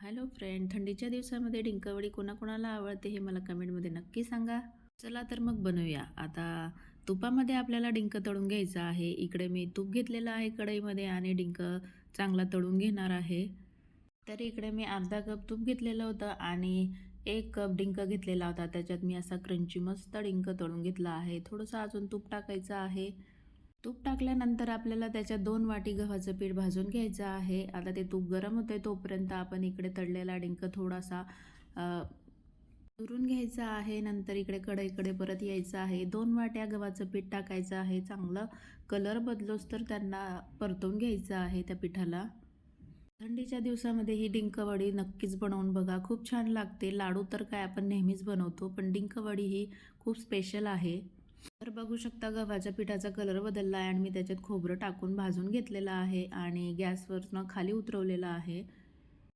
Hello friend थंडीच्या दिवसामध्ये डिंकवडी कोणाकोणाला आवडते हे मला कमेंटमध्ये नक्की सांगा. चला तर मग बनवूया. आता तुपामध्ये आपल्याला डिंक तळून घ्यायचं आहे. इकडे मी तूप घेतलेलं आहे कढईमध्ये आणि डिंक चांगला तळून घेणार आहे. तर इकडे मी अर्धा कप तूप घेतलेलं होतं आणि एक कप डिंक घेतलेला होता. त्याच्यात मी असा क्रंची मस्त डिंक तळून घेतला आहे. थोडंसं अजून तूप टाकायचं आहे. तूप टाकल्यानंतर आपल्याला त्याच्या दोन वाटी गव्हाचं पीठ भाजून घ्यायचं आहे. आता ते तूप गरम होते तोपर्यंत आपण इकडे तळलेला डिंक थोडासा अ, चुरून घ्यायचा आहे. नंतर इकडे कढईकडे परत यायचं आहे. दोन वाट्या गव्हाचं पीठ टाकायचं आहे. चांगलं कलर बदलोच तर त्यांना परतून घ्यायचं आहे त्या पिठाला. थंडीच्या दिवसामध्ये ही डिंकवडी नक्कीच बनवून बघा. खूप छान लागते. लाडू तर काय आपण नेहमीच बनवतो पण डिंकवडी ही खूप स्पेशल आहे. तर बघू शकता गव्हाच्या पिठाचा कलर बदलला आहे आणि मी त्याच्यात खोबरं टाकून भाजून घेतलेलं आहे आणि गॅसवरनं खाली उतरवलेलं आहे.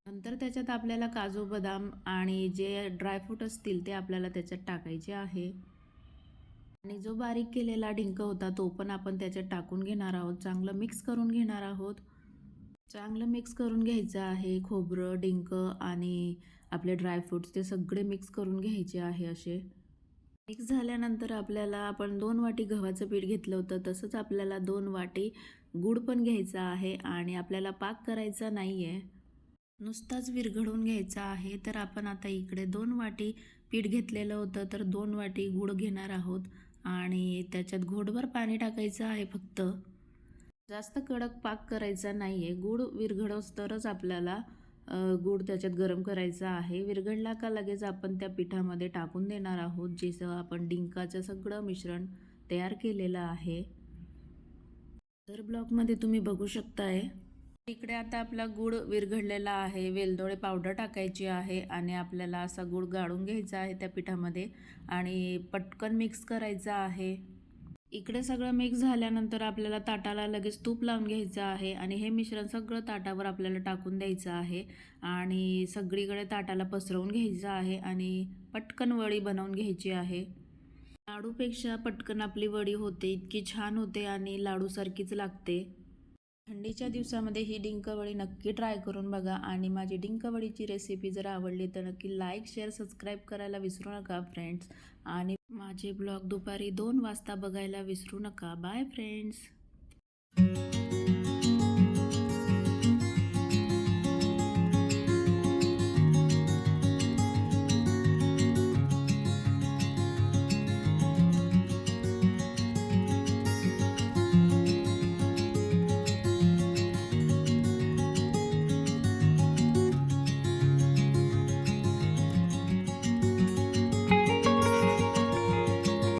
नंतर त्याच्यात आपल्याला काजू बदाम आणि जे ड्रायफ्रूट असतील ते आपल्याला त्याच्यात टाकायचे आहे. आणि जो बारीक केलेला डिंक होता तो पण आपण त्याच्यात टाकून घेणार आहोत. चांगलं मिक्स करून घेणार आहोत. चांगलं मिक्स करून घ्यायचं आहे खोबरं डिंक आणि आपले ड्रायफ्रूट्स ते सगळे मिक्स करून घ्यायचे आहे असे. मिक्स झाल्यानंतर आपल्याला आपण दोन वाटी गव्हाचं पीठ घेतलं होतं. तसंच आपल्याला दोन वाटी गूळ पण घ्यायचा आहे आणि आपल्याला पाक करायचा नाही आहे नुसताच विरघळून घ्यायचा आहे. तर आपण आता इकडे दोन वाटी पीठ घेतलेलं होतं. तर दोन वाटी गूळ घेणार आहोत आणि त्याच्यात घोटभर पाणी टाकायचं आहे फक्त. जास्त कडक पाक करायचा नाही आहे गूळ विरघळोस तरच आपल्याला गूळ त्याच्यात गरम करायचा आहे. विरघळला का लगेच आपण त्या पिठामध्ये टाकून देणार आहोत? जे आपण डिंकाचं सगळं मिश्रण तयार केलेलं आहे. तर ब्लॉकमध्ये तुम्ही बघू शकताय. इकडे आता आपला गूळ विरघळलेला आहे. वेलदोळे पावडर टाकायची आहे आणि आपल्याला असा गूळ गाळून घ्यायचा आहे त्या पिठामध्ये आणि पटकन मिक्स करायचा आहे. इकडे सगळं मिक्स झाल्यानंतर आपल्याला ताटाला लगेच तूप लावून घ्यायचं आहे आणि हे मिश्रण सगळं ताटावर आपल्याला टाकून द्यायचं आहे. आणि सगळीकडे ताटाला पसरवून घ्यायचं आहे आणि पटकन वडी बनवून घ्यायची आहे. लाडूपेक्षा पटकन आपली वडी होते इतकी छान होते आणि लाडूसारखीच लागते. थंडीच्या दिवसामध्ये ही डिंकवडी नक्की ट्राय करून बघा आणि माझी डिंकवडीची रेसिपी जर आवडली तर नक्की लाईक शेअर सबस्क्राईब करायला विसरू नका फ्रेंड्स आणि माझे ब्लॉग दुपारी दोन वाजता बघायला विसरू नका. Bye friends